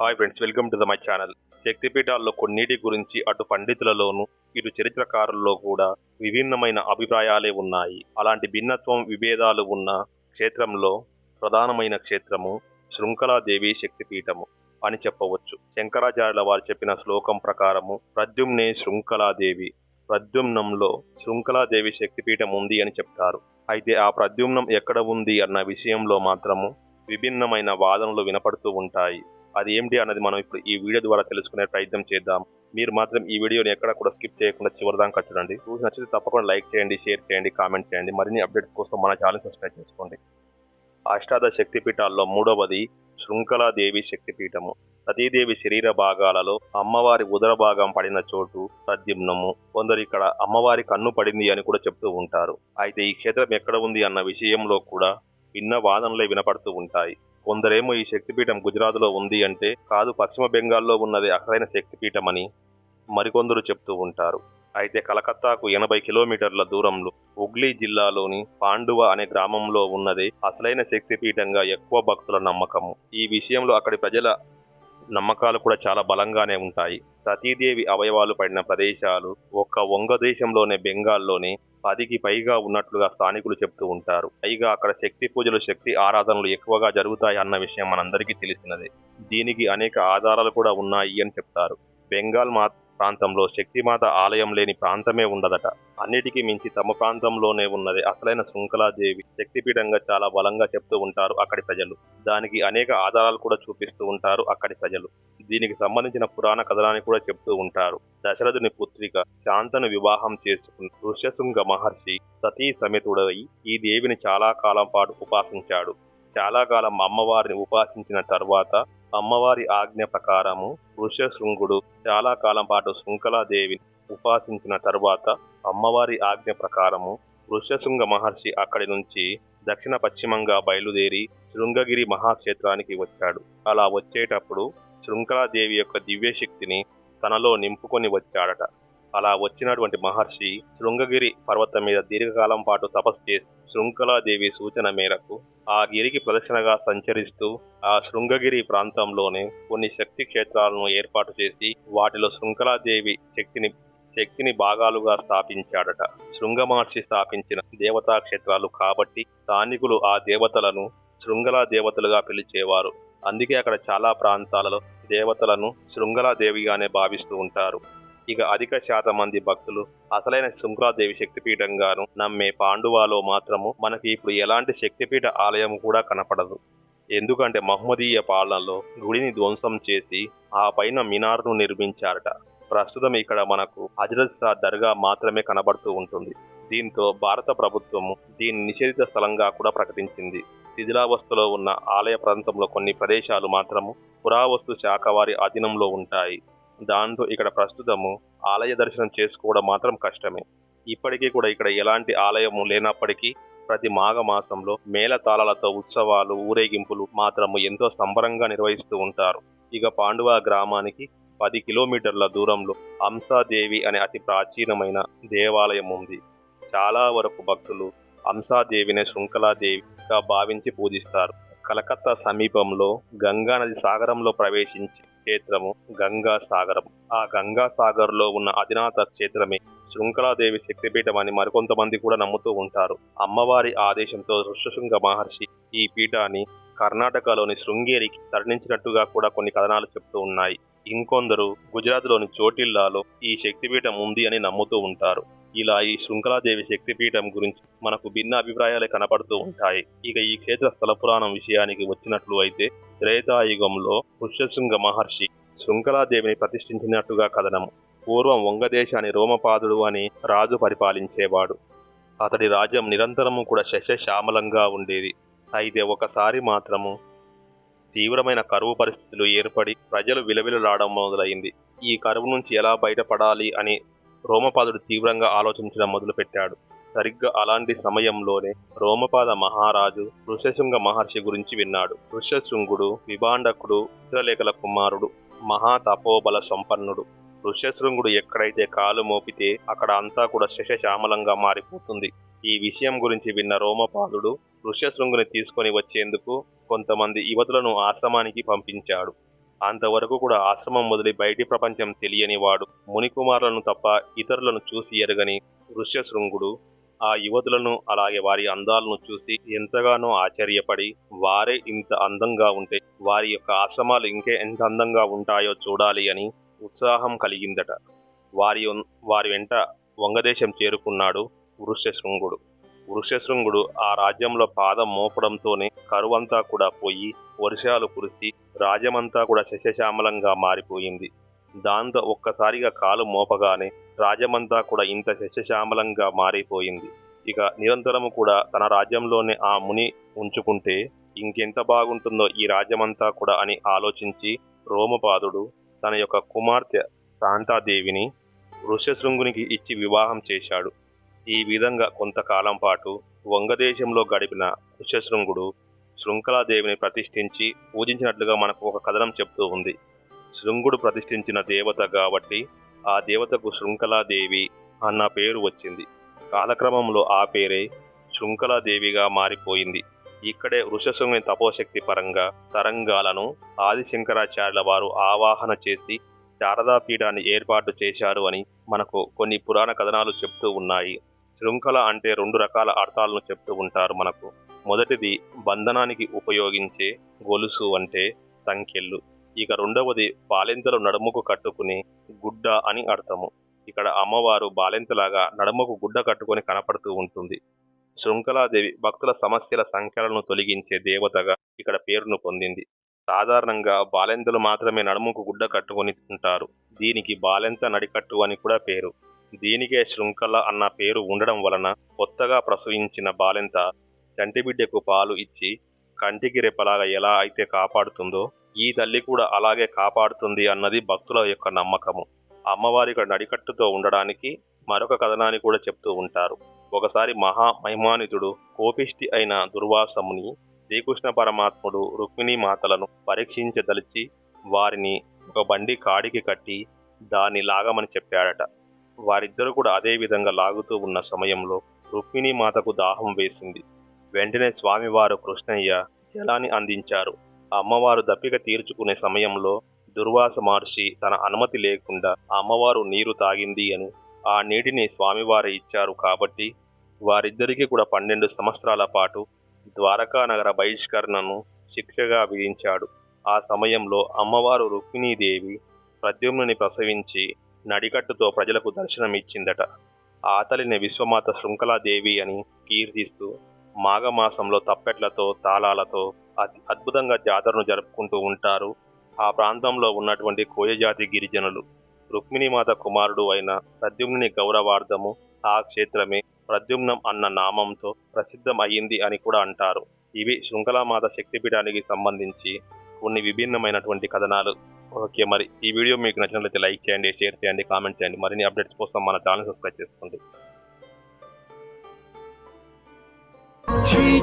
Hi friends welcome to the my channel శక్తిపీఠాల్లో కొన్నిటి గురించి అటు పండితులలోనూ ఇటు చరిత్రకారుల్లో కూడా విభిన్నమైన అభిప్రాయాలే ఉన్నాయి. అలాంటి భిన్నత్వం విభేదాలు ఉన్న క్షేత్రంలో ప్రధానమైన క్షేత్రము శృంఖలాదేవి శక్తిపీఠము అని చెప్పవచ్చు. శంకరాచార్యుల వారు చెప్పిన శ్లోకం ప్రకారము ప్రద్యుమ్నే శృంఖలాదేవి ప్రద్యుమ్నంలో శృంఖలాదేవి శక్తిపీఠం ఉంది అని చెప్తారు. అయితే ఆ ప్రద్యుమ్నం ఎక్కడ ఉంది అన్న విషయంలో మాత్రము విభిన్నమైన వాదనలు వినపడుతూ ఉంటాయి. అది ఏమిటి అన్నది మనం ఇప్పుడు ఈ వీడియో ద్వారా తెలుసుకునే ప్రయత్నం చేద్దాం. మీరు మాత్రం ఈ వీడియోని ఎక్కడ కూడా స్కిప్ చేయకుండా చివరిదాకా చూడండి. చూసి నచ్చితే తప్పకుండా లైక్ చేయండి షేర్ చేయండి కామెంట్ చేయండి. మరిన్ని అప్డేట్స్ కోసం మన ఛానల్ సబ్స్క్రైబ్ చేసుకోండి. అష్టాదశ శక్తిపీఠాల్లో మూడవది శృంఖలాదేవి శక్తిపీఠము. సతీదేవి శరీర భాగాలలో అమ్మవారి ఉదర భాగం పడిన చోటు ప్రద్యుమ్నము కొందరు ఇక్కడ అమ్మవారి కన్ను పడింది అని కూడా చెప్తూ ఉంటారు. అయితే ఈ క్షేత్రం ఎక్కడ ఉంది అన్న విషయంలో కూడా భిన్న వాదనలే వినపడుతూ ఉంటాయి. కొందరేమో ఈ శక్తిపీఠం గుజరాత్లో ఉంది అంటే కాదు పశ్చిమ బెంగాల్లో ఉన్నది అసలైన శక్తిపీఠం అని మరికొందరు చెప్తూ ఉంటారు. అయితే కలకత్తాకు ఎనభై కిలోమీటర్ల దూరంలో హుగ్లీ జిల్లాలోని పాండువ అనే గ్రామంలో ఉన్నది అసలైన శక్తిపీఠంగా ఎక్కువ భక్తుల నమ్మకము. ఈ విషయంలో అక్కడి ప్రజల నమ్మకాలు కూడా చాలా బలంగానే ఉంటాయి. సతీదేవి అవయవాలు పడిన ప్రదేశాలు ఒక్క వంగ దేశంలోనే బెంగాల్లోనే పదికి పైగా ఉన్నట్లుగా స్థానికులు చెప్తూ ఉంటారు. పైగా అక్కడ శక్తి పూజలు శక్తి ఆరాధనలు ఎక్కువగా జరుగుతాయి అన్న విషయం మనందరికీ తెలిసినదే. దీనికి అనేక ఆధారాలు కూడా ఉన్నాయి అని చెప్తారు. బెంగాల్ మా ప్రాంతంలో శక్తిమాత ఆలయం లేని ప్రాంతమే ఉండదట. అన్నిటికీ మించి తమ ప్రాంతంలోనే ఉన్నది. అసలైన శృంఖలాదేవి శక్తిపీఠంగా చాలా బలంగా చెప్తూ ఉంటారు అక్కడి ప్రజలు. దానికి అనేక ఆధారాలు కూడా చూపిస్తూ ఉంటారు అక్కడి ప్రజలు. దీనికి సంబంధించిన పురాణ కథనాన్ని కూడా చెప్తూ ఉంటారు. దశరథుని పుత్రిక శాంతను వివాహం చేసుకుని ఋష్యశృంగ మహర్షి సతీ సమేతుడై ఈ దేవిని చాలా కాలం పాటు ఉపాసించాడు. చాలా కాలం అమ్మవారిని ఉపాసించిన తర్వాత అమ్మవారి ఆజ్ఞ ప్రకారము వృషశృంగుడు చాలా కాలం పాటు శృంఖలాదేవిని ఉపాసించిన తరువాత అమ్మవారి ఆజ్ఞ ప్రకారము వృషశృంగ మహర్షి అక్కడి నుంచి దక్షిణ పశ్చిమంగా బయలుదేరి శృంగగిరి మహాక్షేత్రానికి వచ్చాడు. అలా వచ్చేటప్పుడు శృంఖలాదేవి యొక్క దివ్యశక్తిని తనలో నింపుకొని వచ్చాడట. అలా వచ్చినటువంటి మహర్షి శృంగగిరి పర్వతం మీద దీర్ఘకాలం పాటు తపస్సు చేసి శృంఖలాదేవి సూచన మేరకు ఆ గిరికి ప్రదక్షిణగా సంచరిస్తూ ఆ శృంగగిరి ప్రాంతంలోనే కొన్ని శక్తి క్షేత్రాలను ఏర్పాటు చేసి వాటిలో శృంఖలాదేవి శక్తిని శక్తిని భాగాలుగా స్థాపించాడట. శృంగ మహర్షి స్థాపించిన దేవతా క్షేత్రాలు కాబట్టి స్థానికులు ఆ దేవతలను శృంగలా దేవతలుగా పిలిచేవారు. అందుకే అక్కడ చాలా ప్రాంతాలలో దేవతలను శృంగలాదేవిగానే భావిస్తూ ఉంటారు. ఇక అధిక శాతం మంది భక్తులు అసలైన శృంఖలాదేవి శక్తిపీఠంగాను నమ్మే పాండువాలో మాత్రము మనకి ఇప్పుడు ఎలాంటి శక్తిపీఠ ఆలయం కూడా కనపడదు. ఎందుకంటే మహమ్మదీయ పాలనలో గుడిని ధ్వంసం చేసి ఆ పైన మినార్ను నిర్మించారట. ప్రస్తుతం ఇక్కడ మనకు హజరత్ షా దర్గా మాత్రమే కనబడుతూ ఉంటుంది. దీంతో భారత ప్రభుత్వము దీన్ని నిషేధిత స్థలంగా కూడా ప్రకటించింది. శిథిలావస్థలో ఉన్న ఆలయ ప్రాంతంలో కొన్ని ప్రదేశాలు మాత్రము పురావస్తు శాఖ వారి అధీనంలో ఉంటాయి. దాంతో ఇక్కడ ప్రస్తుతము ఆలయ దర్శనం చేసుకోవడం మాత్రం కష్టమే. ఇప్పటికీ కూడా ఇక్కడ ఎలాంటి ఆలయము లేనప్పటికీ ప్రతి మాఘ మాసంలో మేళతాళాలతో ఉత్సవాలు ఊరేగింపులు మాత్రము ఎంతో సంబరంగా నిర్వహిస్తూ ఉంటారు. ఇక పాండువ గ్రామానికి పది కిలోమీటర్ల దూరంలో అంసాదేవి అనే అతి ప్రాచీనమైన దేవాలయం ఉంది. చాలా వరకు భక్తులు అంసాదేవిని శృంఖలాదేవిగా భావించి పూజిస్తారు. కలకత్తా సమీపంలో గంగా నది సాగరంలో ప్రవేశించి క్షేత్రము గంగా సాగరం. ఆ గంగా సాగర్లో ఉన్న అధినాథ క్షేత్రమే శృంఖలాదేవి శక్తిపీఠం అని మరికొంతమంది కూడా నమ్ముతూ ఉంటారు. అమ్మవారి ఆదేశంతో ఋషశృంగ మహర్షి ఈ పీఠాన్ని కర్ణాటకలోని శృంగేరికి తరలించినట్టుగా కూడా కొన్ని కథనాలు చెప్తూ ఉన్నాయి. ఇంకొందరు గుజరాత్లోని చోటిల్లాలో ఈ శక్తిపీఠం ఉంది అని నమ్ముతూ ఉంటారు. ఇలా ఈ శృంఖలాదేవి శక్తిపీఠం గురించి మనకు భిన్న అభిప్రాయాలే కనపడుతూ ఉంటాయి. ఇక ఈ క్షేత్ర స్థల పురాణం విషయానికి వచ్చినట్లు అయితే త్రేతాయుగంలో పుష్యశృంగ మహర్షి శృంఖలాదేవిని ప్రతిష్ఠించినట్టుగా కథనము పూర్వం వంగదేశాన్ని రోమపాదుడు అని రాజు పరిపాలించేవాడు. అతడి రాజ్యం నిరంతరము కూడా శశశ్యామలంగా ఉండేది. అయితే ఒకసారి మాత్రము తీవ్రమైన కరువు పరిస్థితులు ఏర్పడి ప్రజలు విలవిలలాడడం మొదలైంది. ఈ కరువు నుంచి ఎలా బయటపడాలి అని రోమపాదుడు తీవ్రంగా ఆలోచించడం మొదలుపెట్టాడు. సరిగ్గా అలాంటి సమయంలోనే రోమపాద మహారాజు ఋషశృంగ మహర్షి గురించి విన్నాడు. ఋషశృంగుడు విభాండకుడు చిత్రలేఖల కుమారుడు మహా తపోబల సంపన్నుడు. ఋష్యశృంగుడు ఎక్కడైతే కాలు మోపితే అక్కడ అంతా కూడా శశశ్యామలంగా మారిపోతుంది. ఈ విషయం గురించి విన్న రోమపాదుడు ఋష్యశృంగుని తీసుకొని వచ్చేందుకు కొంతమంది యువతులను ఆశ్రమానికి పంపించాడు. అంతవరకు కూడా ఆశ్రమం వదిలి బయటి ప్రపంచం తెలియని వాడు మునికుమారులను తప్ప ఇతరులను చూసి ఎరగని ఋష్యశృంగుడు ఆ యువతులను అలాగే వారి అందాలను చూసి ఎంతగానో ఆశ్చర్యపడి వారే ఇంత అందంగా ఉంటే వారి యొక్క ఆశ్రమాలు ఇంకే ఎంత అందంగా ఉంటాయో చూడాలి అని ఉత్సాహం కలిగిందట. వారి వారి వెంట వంగదేశం చేరుకున్నాడు వృష్యశృంగుడు వృష్యశృంగుడు ఆ రాజ్యంలో పాదం మోపడంతోనే కరువంతా కూడా పోయి వర్షాలు కురిసి రాజ్యమంతా కూడా శశశ్యామలంగా మారిపోయింది. దాంతో ఒక్కసారిగా కాలు మోపగానే రాజ్యమంతా కూడా ఇంత శశశ్యామలంగా మారిపోయింది. ఇక నిరంతరము కూడా తన రాజ్యంలోనే ఆ ముని ఉంచుకుంటే ఇంకెంత బాగుంటుందో ఈ రాజ్యమంతా కూడా అని ఆలోచించి రోమపాదుడు తన యొక్క కుమార్తె శాంతాదేవిని ఋష్యశృంగునికి ఇచ్చి వివాహం చేశాడు. ఈ విధంగా కొంతకాలం పాటు వంగదేశంలో గడిపిన ఋష్యశృంగుడు శృంఖలాదేవిని ప్రతిష్ఠించి పూజించినట్లుగా మనకు ఒక కథనం చెప్తూ ఉంది. శృంగుడు ప్రతిష్ఠించిన దేవత కాబట్టి ఆ దేవతకు శృంఖలాదేవి అన్న పేరు వచ్చింది. కాలక్రమంలో ఆ పేరే శృంఖలాదేవిగా మారిపోయింది. ఇక్కడే వృషశృంగుని తపోశక్తి పరంగా తరంగాలను ఆదిశంకరాచార్యుల వారు ఆవాహన చేసి శారదాపీఠాన్ని ఏర్పాటు చేశారు అని మనకు కొన్ని పురాణ కథనాలు చెప్తూ ఉన్నాయి. శృంఖల అంటే రెండు రకాల అర్థాలను చెప్తూ ఉంటారు మనకు. మొదటిది బంధనానికి ఉపయోగించే గొలుసు అంటే సంఖ్యలు. ఇక రెండవది బాలెంతలు నడుముకు కట్టుకుని గుడ్డ అని అర్థము. ఇక్కడ అమ్మవారు బాలెంతలాగా నడుముకు గుడ్డ కట్టుకొని కనపడుతూ ఉంటుంది. శృంఖలాదేవి భక్తుల సమస్యల సంఖ్యలను తొలగించే దేవతగా ఇక్కడ పేరును పొందింది. సాధారణంగా బాలెంతలు మాత్రమే నడుముకు గుడ్డ కట్టుకొని ఉంటారు. దీనికి బాలెంత నడికట్టు అని కూడా పేరు. దీనికే శృంఖల అన్న పేరు ఉండడం వలన కొత్తగా ప్రసవించిన బాలెంత చంటిబిడ్డకు పాలు ఇచ్చి కంటికి రెప్పలాగా ఎలా అయితే కాపాడుతుందో ఈ తల్లి కూడా అలాగే కాపాడుతుంది అన్నది భక్తుల యొక్క నమ్మకము. అమ్మవారి నడికట్టుతో ఉండడానికి మరొక కథనాన్ని కూడా చెప్తూ ఉంటారు. ఒకసారి మహా మహిమానితుడు కోపిష్టి అయిన దుర్వాసముని శ్రీకృష్ణ పరమాత్ముడు రుక్మిణీ మాతలను పరీక్షించదలిచి వారిని ఒక బండి కాడికి కట్టి దాన్ని లాగమని చెప్పాడట. వారిద్దరూ కూడా అదే విధంగా లాగుతూ ఉన్న సమయంలో రుక్మిణీ మాతకు దాహం వేసింది. వెంటనే స్వామివారు కృష్ణయ్య జలాన్ని అందించారు. అమ్మవారు దప్పిక తీర్చుకునే సమయంలో దుర్వాస మహర్షి తన అనుమతి లేకుండా అమ్మవారు నీరు తాగింది అని ఆ నీటిని స్వామివారు ఇచ్చారు కాబట్టి వారిద్దరికీ కూడా పన్నెండు సంవత్సరాల పాటు ద్వారకా నగర బహిష్కరణను శిక్షగా విధించాడు. ఆ సమయంలో అమ్మవారు రుక్మిణీదేవి ప్రద్యుమ్నుని ప్రసవించి నడికట్టుతో ప్రజలకు దర్శనమిచ్చిందట. ఆ తల్లిని విశ్వమాత శృంఖలాదేవి అని కీర్తిస్తూ మాఘమాసంలో తప్పెట్లతో తాళాలతో అతి అద్భుతంగా జాతరను జరుపుకుంటూ ఉంటారు ఆ ప్రాంతంలో ఉన్నటువంటి కోయజాతి గిరిజనులు. రుక్మిణీమాత కుమారుడు అయిన ప్రద్యుమ్ని గౌరవార్థము ఆ క్షేత్రమే ప్రద్యుమ్నం అన్న నామంతో ప్రసిద్ధం అయ్యింది అని కూడా అంటారు. ఇవి శృంఖలామాత శక్తిపీఠానికి సంబంధించి కొన్ని విభిన్నమైనటువంటి కథనాలు. ఓకే మరి ఈ వీడియో మీకు నచ్చినట్లయితే లైక్ చేయండి షేర్ చేయండి కామెంట్ చేయండి. మరిన్ని అప్డేట్స్ కోసం మన ఛానల్ సబ్స్క్రైబ్ చేసుకోండి. Shri